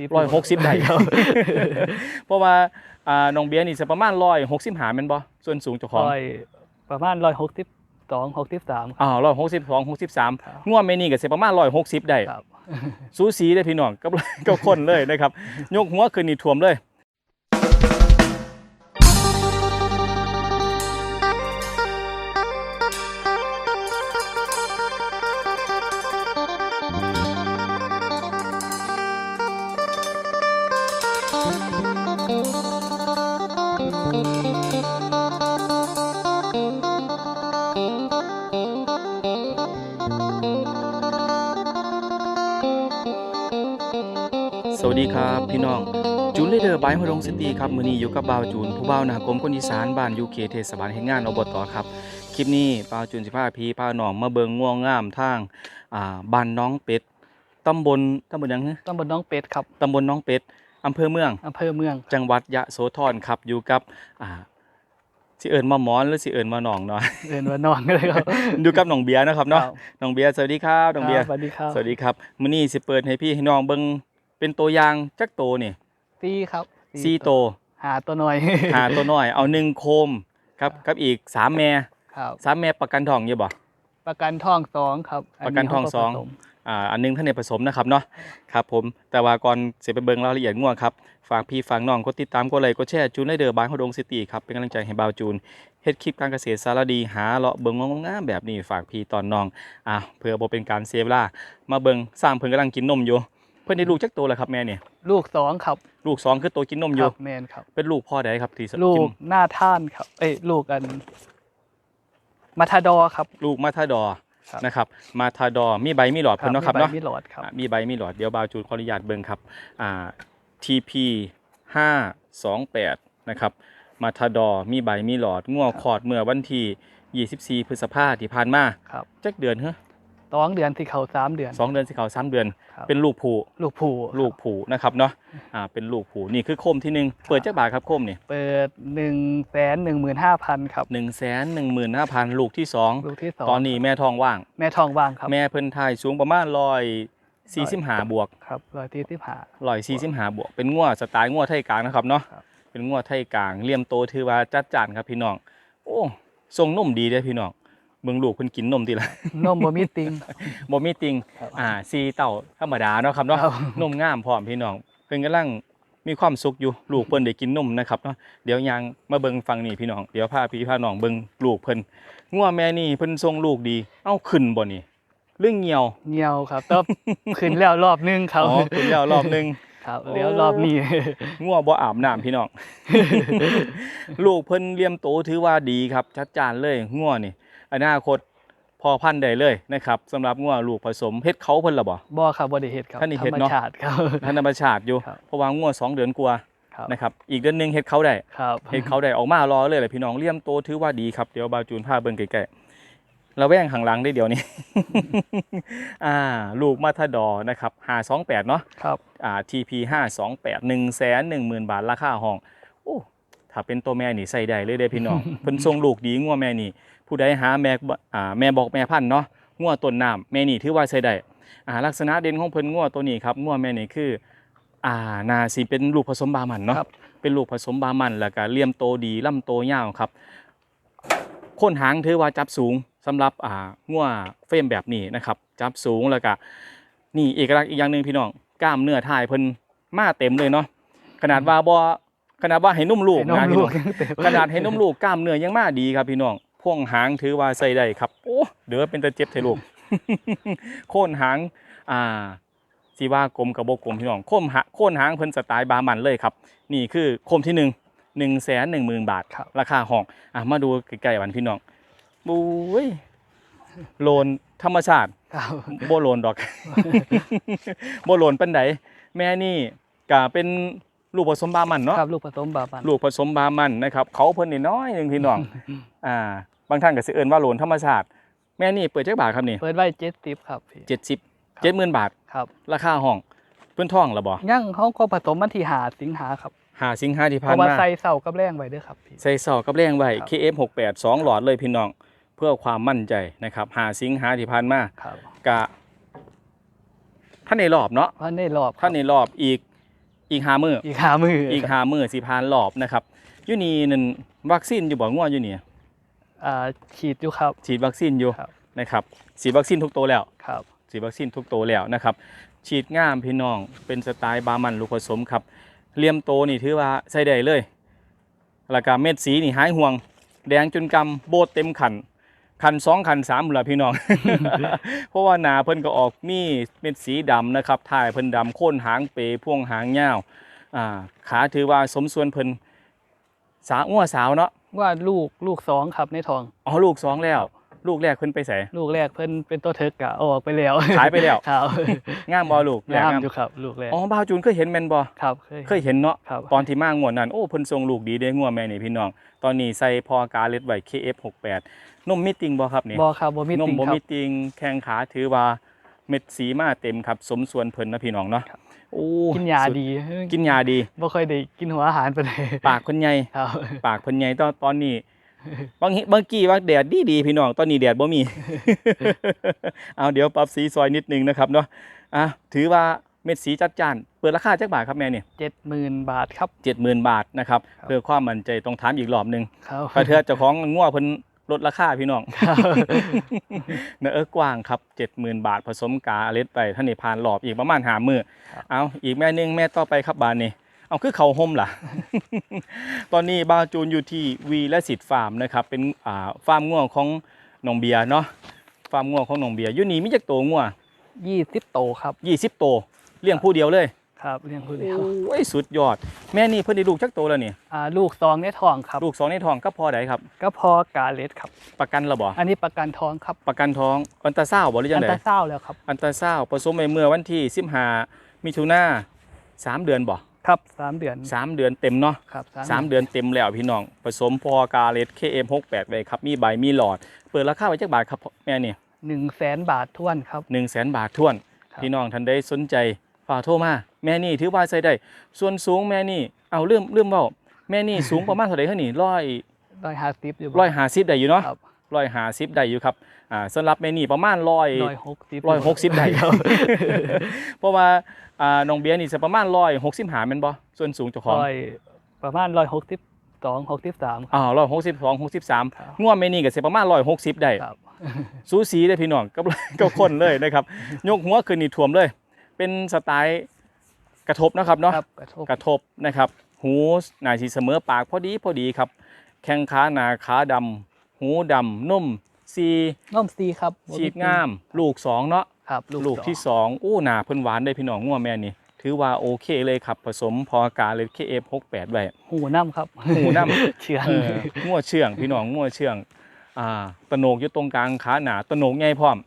สิบร้อยหกสิบได้ครับ เพราะว่าอ่าน้องเบียร์นี่จะประมาณร้อยหกสิบหาแม่นบ่ส่วนสูงเจ้าของร้อยประมาณร้อยหกสิบสองหกสิบสามอ่าร้อยหกสิบสองหกสิบสามครับง่วงแม่นี่ก็สิประมาณร้อยหกสิบได้ครับสูสีเลยพี่น้องกับกับคนเลยนะครับ ยกหัวขึ้นนี่ท่วมเลย ครับพี่น้องจูนเลเดอร์บายฮดงซิตี้ครับมื้อนี้อยู่กับบ่าวจูนผู้บ่าวหนากรมคนอีสานบ้านยูเคเทศบาลแห่งงานอบตครับคลิปนี้บ่าวจูนสิพาพี่พาน้องมาเบิงง่วงงามทางอ่าบ้านน้องเป็ดตำบลตำบลหยังฮะตำบลน้องเป็ดครับตำบลน้องเป็ดอำเภอเมือง อำเภอเมือง จังหวัดยะโสธรครับอยู่กับอ่าสิเอิญมาหมอนหรือสิเอิญมาหนองเนาะเรียนว่านอนเลยครับอยู่กับน้องเบียร์นะครับเนาะ ครับน้องเบียร์สวัสดีครับน้องเบียร์ครับสวัสดีครับ สวัสดีครับมื้อนี้สิเปิดให้พี่ให้น้องเบิ่ง เป็นตัวอย่างจักโตวนี่ซีครับสี่โตวหาตัวหน่อย หาตัวน้อย เอาหนึ่งโคมครับกับอีกสามแม่ครับสามแม่ประกันทองอยู่บ่ประกันทองสองครับประกันทองเาสองผสมอ่าอันหนึงท่านในผสมนะครับเนาะครับผมแต่ว่าก่อนเสียไปเบิ่งรายละเอียดง่วงครับฝากพี่ฝากน้องกดติดตามกดไลค์กดแชร์จูนได้เดอร์บายฮดงซิตี้ครับเป็นกำลังใจให้บ่าวจูนเฮ็ดคลิปการเกษตรสารดีหาเลาะเบิ่งงามๆแบบนี้ฝากพี่ตอนน้องอะเพื่อบ่เป็นการเสียเวลามาเบิ่งสร้างเพิ่นกำลังกินนมอยู่ เพิ่นได้ลูกจักโตแล้วครับแม่เนี่ยลูกสองครับลูกสองคือโตกินนมอคยู่ รับแมนครับ เป็นลูกพ่อใดครับที่สลูกิกนหน้าท่านครับ เอ้ยลูกอันมาทาดอร์ครับ ลูกมาทาดอร์ครับ นะครับ มาทาดอร์มีใบมีหลอดเพิ่นเนาะครับมีเนาะใบมีหลอดครับ อะมีใบมีหลอดเดี๋ยวบาวจูนขออนุญาตเบิ่งครับอ่า TP 528นะครับมาทาดอร์มีใบมีหลอดง่วคอดเมื่อวันที่ 24 พฤษภาที่ผ่านมาครับ จักเดือนเฮ้อ สองเดือนที่เขาสามเดือน สองเดือนสิเขาสามเดือน ครับ เป็นลูกผูลูกผูลูกผูนะครับเนาะอ่าเป็นลูกผูนี่คือโคมที่หนึ่งเปิดจักบาทครับโคมนี่เปิดหนึ่งแสนหนึ่งหมื่นห้าพันครับหนึ่งแสนหนึ่งหมื่นห้าพันลูกที่สองลูกที่สองตอนนี้แม่ทองว่าง แม่ทองว่างครับแม่เพิ่นทายสูงประมาณร้อยสี่สิบห้าบวกครับร้อยที่ที่ผ่าร้อยสี่สิบห้าบวก เป็นงัวสไตล์งัวไทยกลางนะครับเนาะครับ เป็นงัวไทยกลางเลี่ยมโตถือว่าจัดจานครับพี่น้อง โอ้ทรงนมดีเด้อพี่น้อง เบิ่งลูกเพิ่นกินนมทีละ นมบ่มีติง บ่มีติง ครับ อ่าซีเต่าธรรมดาเนาะครับเนาะครับนมงามพร้อมพี่น้อง เพิ่นกำลังมีความสุขอยู่ ลูกเพิ่นได้กินนมนะครับเนาะ เดี๋ยวยังมาเบิ่งฟังนี่พี่น้อง เดี๋ยวพาพี่พาน้องเบิ่งลูกเพิ่นงัวแม่นี่เพิ่นทรงลูกดี เอ้าขึ้นบ่นี่เรื่องเหี่ยวเงียวครับแต่ขึ้นแล้วรอบนึง ครับอ๋อขึ้นแล้วรอบหนึงครับโอ้เลี้ยวรอบนี้ งัวบ่อาบน้ำพี่น้อง ลูกเพิ่นเลี้ยมโตถือว่าดีครับ ชัดจานเลยงัวนี่ อนาคตพอพันธุ์ได้เลยนะครับสำหรับงัวลูกผสมเฮ็ดเขาเพิ่นละบ่ บ่ครับบ่ได้เฮ็ดครับท่านนี่ธรเฮ็ดรมเนาะ ชาติครับธรรมชาติอยู่ครับ เพราะว่างัวสองเดือนกว่าครับนะครับอีกเดือนหนึงเฮ็ดเขาได้ ครับเฮ็ดเขาได้ออกมารอเลยแหละพี่น้องเลี้ยมโตถือว่าดีครับ เดี๋ยวบาวจูนพาเบิ่งใกล้ๆระแวงข้างหลังได้เดี๋ยวนี้ อ่า ลูกมาทาดอร์นะครับ528เนาะครับ อ่า TP 528 1 1 0 0 0 0บาทราคาห้อง โอ้ ถ้าเป็นตัวแม่นี่ใส่ได้เลยเด้อพี่น้อง เพิ่นทรงลูกดีงัวแม่นี่ ผู้ใดหาแม่บ่อ่าแม่บอกแม่พันธุ์เนาะงัวต้นน้ำแม่นี่ถือว่าใส่ได้อ่าลักษณะเด่นของเพิ่นงัวตัวนี้ครับงัวแม่นี่คืออ่านาสิเป็นลูกผสมบามันเนาะครับเป็นลูกผสมบามันแล้วก็เลี่ยมโตดีลำโตยาวครับโคนหางถือว่าจับสูงสำหรับอ่างัวเฟรมแบบนี้นะครับ จับสูงแล้วก็นี่เอกลักษณ์อีกอย่างหนึ่งพี่น้องกล้ามเนื้อท้ายเพิ่นมาเต็มเลยเนาะขนาดว่าบ่ขนาดว่าให้นุ่มลูกให้นมนะพี่ลูน้กองยังเต็มขนาดให้นุ่มลูกกล้ามเนื้อยังมาดีครับพี่น้อง พ่วงหางถือว่าใส่ได้ครับโอ้เดี๋ยวเป็นตะเจ็บเทลูกโค่นหางอ่าสีว่ากลมกับบกลมพี่น้องโค่นหาโค่นหางเพิ่นสไตล์บามันเลยครับ นี่คือโคมที่หนึ่งหนึ่งแสนหนึ่งหมื่นบาทครับราคาห้องอะมาดูใกล้ๆวันพี่น้องบุ้ยโลนธรรมชาติครับโบโลนดอกโบโลนเป็นไดแม่นี่ก็เป็น ลูกผสมบามันเนาะครับลูกผสมบาบันลูกผสมบามันนะครับเขาเพิ่นนี่น้อยหนึงพี่น้องอ่าบางท่านก็สิเอิ้นว่าโหลนธรรมชาติแม่นี่เปิดจักบาทครับนี่เปิดไว้70ครับพี่70 70,000บาทครับราคาห้องเพิ่นท่องแล้วบ่ยังเขาก็ผสมมันที่หาสิงหาครับหาสิงหาที่เพผ่านราะว่ามาใส่เสากับแรงไว้เด้อครับพี่ใส่ซอกกับแรงไว้ครับ KF68 2หลอดเลยพี่น้องเพื่อความมั่นใจนะครับหาสิงหาที่ผ่านมาครับกะท่านในรอบเนาะเพราะในรอบท่านในรอบอีก อีกหามืออีกหามืออีอีกหามือสิพานหลอบนะครับอยู่นี่นั่นวัคซีนอยู่บ่งัวอยู่นี่อ่าฉีดอยู่ครับ ฉีดวัคซีนอยู่ครับ นะครับฉีดวัคซีนทุกตัวแล้ว ครับ ฉีดวัคซีนทุกตัวแล้วนะครับ ฉีดง่ามพี่น้องเป็นสไตล์บามันลูกผสมครับเลี่ยมโตนี่ถือว่าใส่ได้เลยแล้วก็เม็ดสีนี่หายห่วง แดงจนกำโบดเต็มขัน ขันสองขันสามเหละพี่น้อง เพราะว่าหนาเพิ่นก็ออกมีเม็ดสีดำนะครับถ่ายเพิ่นดำโค่นหางเปพ่วงหางยาวอ่าขาถือว่าสมส่วนเพิ่นสาวอ้วสาวเนาะว่าลูกลูกสองครับในท้องอ๋อลูกสองแล้ว ลูกแรกเพิ่นไปใส่ลูกแรกเพิ่นเป็นตัวเทิกกะเอาออกไปแล้วขายไปแล้วครับงามบ่ลูกแรกงามงามอยู่ครับ ลูกแรกอ๋อบ่าวจูนเคยเห็นแม่นบ่ครับเคยเคยเห็นเนาะครับตอนที่มางวดนั้นโอ้เพิ่นทรงลูกดีเด้งัวแม่นี่พี่น้อง ตอนนี้ใส่พอกาเล็ดไว้ KF68 นมมิติงบ่ครับนี่บอครับบ่มีนมติงบ่ครับมิติงแข้งขาถือว่าเม็ดสีมาเต็มครับ สมส่วนเพิ่นนะพี่น้องเนาะครับโอ้กินยาสุดี กินยาดีบ่ค่อยได้กินหัวอาหารไปเลยปากเพิ่นใหญ่ครับปากเพิ่นใหญ่ตอนตอนนี้ บางทีบางกี้ว่าแดดดีดีๆพี่น้องตอนนี้แดดบ่มี เอาเดี๋ยวปรับสีซอยนิดนึงนะครับเนาะอะถือว่าเม็ดสีจัดจ้านเปิดราคาจักบาทครับแม่นี่เจ็ดหมื่นบาทครับ70,000บาทนะครับครับเพื่อความมั่นใจต้องถามอีกรอบหนึงครับกระเทือเจ้าของงัวเพิ่นลดราคาพี่น้องครับเนื้อเอิ้กว้างครับ70,000บาทผสมกาอเลสไปท่านนี่ผ่านรอบอีกประมาณหามือครับเอาอีกแม่หนึงแม่ต่อไปครับบานนี่ เอาคือเขาห่มล่ะ ตอนนี้บาวจูนอยู่ที่วีและสิทธิ์ฟาร์มนะครับ เป็นอ่าฟาร์มงัวของน้องเบียร์เนาะ ฟาร์มงัวของน้องเบียร์อยู่นี่มีจักโตวงัวยี่สิบโตครับ20โตวเลี้ยงผู้เดียวเลย ครับเลี้ยงผู้เดียวโอ้ยสุดยอด แม่นี่เพิ่นได้ลูกจักโตวแล้วนี่อ่าลูกสองในท้องครับ ลูกสองในท้องก็พอได้ครับ ก็พอกาเลสครับ ประกันและบ่อันนี้ประกันท้องครับ ประกันท้องอันตราซาวด์บ่หรือจัอังนไดตราเศร้าวด์แล้วครับ อันตราซาวด์ผสมไปเมื่อวันที่15มิถุนาสามเดือนบ่ ครับสามเดือน สามเดือนเต็มเนาะครับสามเดือนเต็มแล้วพี่น้องผสมพอกาเลต KM68 ไว้ครับมีใบมีหลอด เปิดราคาไว้จักบาทครับแม่นี่หนึ่งแสนบาทท้วนครับ1 0 0 0 0แสนบาทท้วนครับพี่น้องท่านใดสนใจฝากโทรมาแม่นี่ถือว่าใส่ได้ ส่วนสูงแม่นี่เอาเริ่มเริ่มเว้าแม่นี่สูงประมาณเท่าไหร่คะนี่ร้อยร้อยห้าสิบอยู่ร้อยห้าสิบได้อยู่เนาะค รับร้อยห้าสิบได้อยู่ครับอ่าสำหรับแม่นี่ประมาณร้อยร้อยหกสิบร้อยหกสิบได้ครับเพราะว่าอ่าน้องเบียร์นี่จะประมาณร้อยหกสิบหาแม่นบ่ส่วนสูงเจ้าของร้อยประมาณร้อยหกสิบสองหกสิบสามอ่าร้อยหกสิบสองหกสิบสามครับง่วงแม่นี่ก็สิประมาณร้อยหกสิบได้ครับสูสีเลยพี่น้องกับกับคนเลยนะครับยกหัวขึ้นนี่ท่วมเลย เป็นสไตล์กระทบนะครับเนาะครับกระทบกระทบนะครับ หูหนาสีเสมอปากพอดีพอดีครับ แข้งขาหนาขาดำ หูดำนุ่มซีน้อมซีครับฉีดงาม ลูกสองเนาะครับลูกที่สองอู้หนาเพิ่นหวานได้พี่น้องงัวแม่นี่ ถือว่าโอเคเลยครับ ผสมพออากาเลย KF68 ไว้หูน้ำครับหูนำเชื่องเอองัวเชื่องพี่น้องงัวเชื่องอ่าตะโหนกอยู่ตรงกลางขาหนาตะโหนกใหญ่พร้อม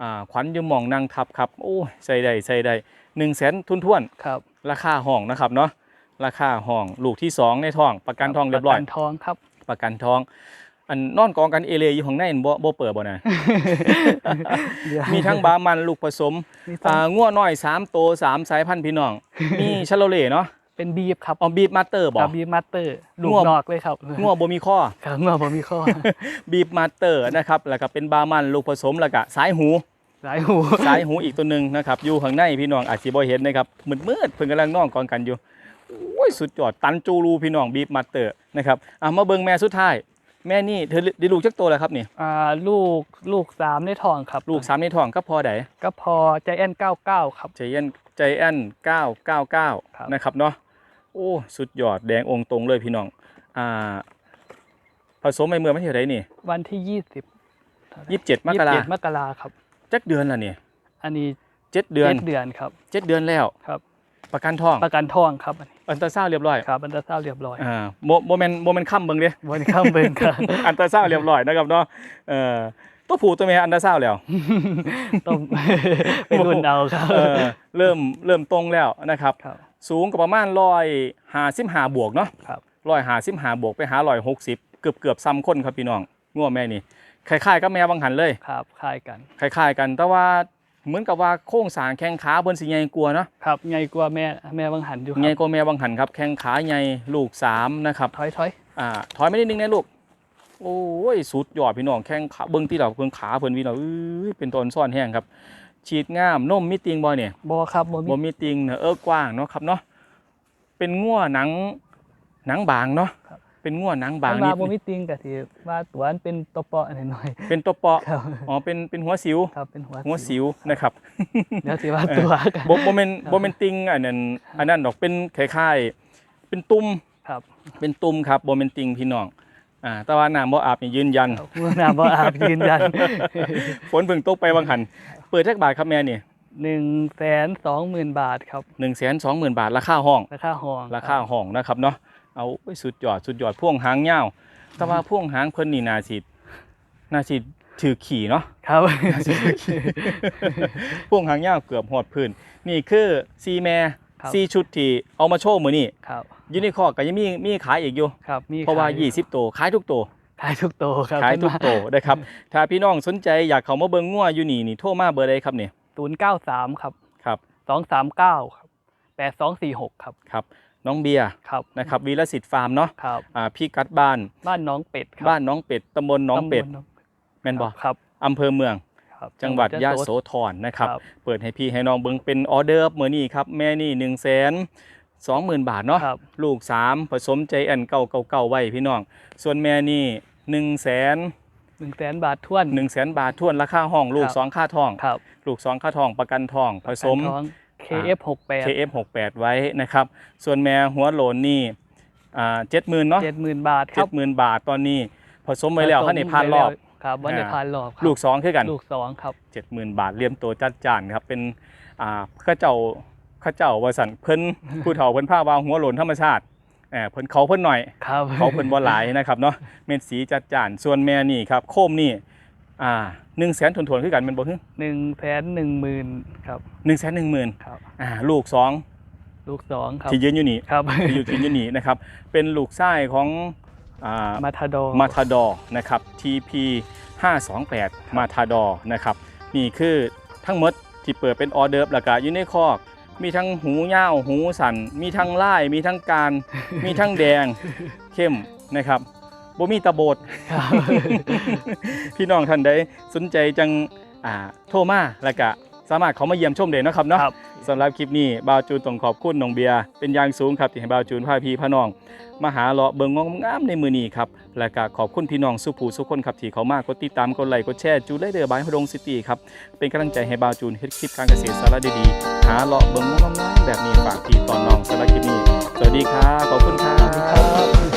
อ่าขวัญอยู่หมองนางทับครับโอ้ยใส่ได้ใส่ได้หนึ่งแสนทุนท่วนครับ ราคาห้องนะครับเนาะราคาห้องลูกที่สองในท้อง ประกันทองเรียบร้อยประกันทองครับ ประกันทอง อันนอนกองกันเอเลอยู่ข้างในนั่นบ่บ่เปิดบ่นะมีทั้งบามันลูกผสมมีทั้อ่างงัวน้อยสามโตวสามสายพันธุ์พี่น้อง มีชาโลเล่เนาะเป็นบีฟครับออมบีบมาสเตอร์บ่กับบีฟมาสเตอร์ลูกง่วงนอกเลยครับงัวบ่มีข้อครับงัวผมมีข้อบีบมาสเตอร์นะครับแล้วก็เป็นบามันลูกผสมแล้วก็สายหูสายหูสายหูอีกตัวหนึ่งนะครับอยู่ข้างในพี่น้องอาจสิบ่เห็นนะครับมืดมืดๆเพิ่นกำลังนอนกองกันอยู่โอ้ยสุดยอดตันจูรูพี่น้องบีบมาสเตอร์นะครับอะมาเบิ่งแม่สุดท้าย แม่นี่เธอได้ลูกจักโตแล้วครับนี่อ่าลูกลูกสามในท้องครับลูกสามในท้องก็พอไดก็พอใจแอนเก้าเก้าครับใจแอนใจแอนครับ999นะครับเนาะโอ้สุดยอดแดงองค์ตรงเลยพี่น้องอ่าผสมในเมื่อไม่ใช่ไรนี่ วันที่ยี่สิบ27มกรายี่สิบเจ็ดมกราครับจักเดือนละนี่อันนี้เจ็ดเดือนเจ็ดเดือนครับเจ็ดเดือนแล้วครับ ประกันท้องประกันทองครับอันนี้อันตราซาวด์เรียบร้อยครับอันตราซาวด์เรียบร้อยอ่าโมโมเมนโมเมนค่ำเบิ่งเด้วันข้ามเบิ่งครับ อันตราซาวด์เรียบร้อยนะครับเนาะเอ่อตัวผู้ตัวแม่อันตราซาวด์แล้ว ต้อง ไปรุ่นเอาครับ เออเริ่มเริ่มตรงแล้วนะครับ ครับ สูงก็ประมาณร้อยหาสิบหาบวกเนาะครับ ร้อยหาสิบหาบวกไปหาร้อยหกสิบเกือบเกือบซ้ำคนครับพี่น้องง่วแม่นี่คล้ายๆกับแม่บางหันเลย ครับคล้ายกัน คล้ายๆกัน แต่ว่า เหมือนกับว่าโค้งสร้างแข้งขาเบิ่นสิใหญ่กว่าเนาะครับใหญ่กว่าแม่แม่บางหันอยู่คใหญ่รับกว่าแม่บางหันครับแข้งขาใหญ่ลูกสามนะครับถอยถอยอ่าถอยไม่ได้นึงนะลูกโอ้ยสุดยอดพี่น้องแข้งขาเบิ้งที่เราเบิ้งขาเพิ่นพี่น้องเอ้ยเป็นตอนซ่อนแห้งครับ ฉีดงามนมมีติงบ่เนี่ยบอครับบอบ่มีมีติงเนอะเออกว้างเนาะครับเนาะเป็นง่วหนังหนังบางเนาะครับ เป็นง่วหนังบางบางนิมาดบ่มีติงก็สิว่าตัวอันเป็นตัวเปาะหน่อยเป็นตัวเปาะๆครับอ๋อเป็นเป็นหัวสิวครับเป็นหัวหัวสิวนะครับเดี๋ยวสิว่าตัวกันบ่บ่แม่นบ่แม่นติงอันนั้นอันนั้นดอกเป็นคล้ายๆเป็นตุ่มครับ เป็นตุ่มครับบ่แม่นติงพี่น้องอ่าแต่ว่าน้ำบ่อาบนี่ยืนยันครับเมื่อน้ำบ่อาบยืนยันฝนเพิ่งตกไปบางหัน เปิดจักบาทครับแม่นี่หนึ่งแสนสองหมื่นบาทครับ120,000บาทราคาห้องราคาห้องราคาห้องนะครับเนาะ เอาโอ้ยสุดยอดสุดยอดพ่วงหางยาวแต่ว่าพ่วงหางเพิ่นนี่น่าสิน่าสิถือขี่เนาะครับพ่วงหางยาวเกือบหอดพื้น นี่คือซีแม่ครับซีชุดที่เอามาโชว์มือนี่ครับยูนิคอร์ก็ยังมีมีขายอีกอยู่ครับมีเพราะว่าขย20 ตัวขายทุกตัวขายทุกโตวครับขายทุกตัวนะครับ ถ้าพี่น้องสนใจอยากเข้ามาเบิ่งงัวอยู่นี่นี่โทรมาเบอร์ใดครับเนี่ยศูนย์เก้าสามครับ ครับสองสามเก้าครับแปดสองสี่หกครับ ครับ น้องเบียร์ครับนะครับวีรสิทธิ์ฟาร์มเนาะครับอ่าพี่กัดบ้านบ้านน้องเป็ดครับบ้านน้องเป็ดตำบลน้องเป็ดตำบลแม่นบ่ครับอำเภอเมืองครับจังหวัดยะโสธรนะครับ เปิดให้พี่ให้น้องเบิ่งเป็นออเดอร์มื้อนี้ครับ แม่นี่1 2 0 0 0 0บาทเนาะครับลูก3ผสมใจแอนเก่าเก่าเก่าไว้พี่น้อง ส่วนแม่นี่1 0 0 0 0หนึ่งแสนบาทท้วน1 0 0 0 0บาททวนราคาห้อง ลูกครับ2ค่าทองครับลูก2ค่าทองประกันทองผสม ท้อง KF หกแปด KF68 ไว้นะครับ ส่วนแม่หัวโหลนนี่อ่า70,000เนาะเจ็ดหมื่นบาทครับ70,000บาทตอนนี้ผสมไว้แล้วท่านนี่ผ่านรอบ ครับวันในอ่าผ่านรอบครับลูก2คือกันลูกสองครับ เจ็ดหมื่นบาทเลี่ยมตัวจัดจานครับเป็นอ่าข้าเจ้าข้าเจ้าวาสันเพิ่น ผู้เฒ่าเพิ่นผ้าวางหัวโหลนธรรมชาติเออเพิ่นเขาเพิ่นหน่อย ครับ เขาเพิ่นบ่หลายนะครับเนาะเม็ดสีจัดจานส่วนแม่นี่ครับโคมนี่ อ่าหนึ่งแสนถวนๆคือกันเป็นบ่ฮึหนึ่งแสนหนึ่งหมื่นครับหนึ่งแสนหนึ่งหมื่นครับ อ่าลูกสองลูกสองครับที่ยืนอยู่นี่ครับ ที่อยู่ที่ยืนนี่นะครับ เป็นลูกไส้ของอ่า มาทาโดมาทาดอนะครับ TP 528มาทาดอนะครับ นี่คือทั้งหมดที่เปิดเป็นออเดิร์ฟแล้วก็อยู่ในคอก มีทั้งหูยาวหูสัน มีทั้งลายมีทั้งการ มีทั้งแดงเข้มนะครับ บ่มีตะโบดครับ พี่น้องท่านใดสนใจจังอ่าโทรมาแล้วก็สามารถเขามาเยี่ยมชมได้เนาะครับเนาะครับ สำหรับคลิปนี้บาวจูนต้องขอบคุณน้องเบียร์เป็นอย่างสูงครับที่ให้บาวจูนพาพี่พาน้อง มาหาเลาะเบิงงามๆในมือนี้ครับและก็ขอบคุณพี่น้องสุภูสุขคนครับที่เขามากดติดตามกดไลค์กดแชร์จูนไลเดอร์บายฮดงซิตี้ครับเป็นกำลังใจให้บาวจูนเฮ็ดคลิปการเกษตรสาระดีๆหาเลาะเบิงงามๆแบบนี้ฝากพี่ตอนน้องสำหรับคลิปนี้ สวัสดีครับขอบคุณครับ ครับ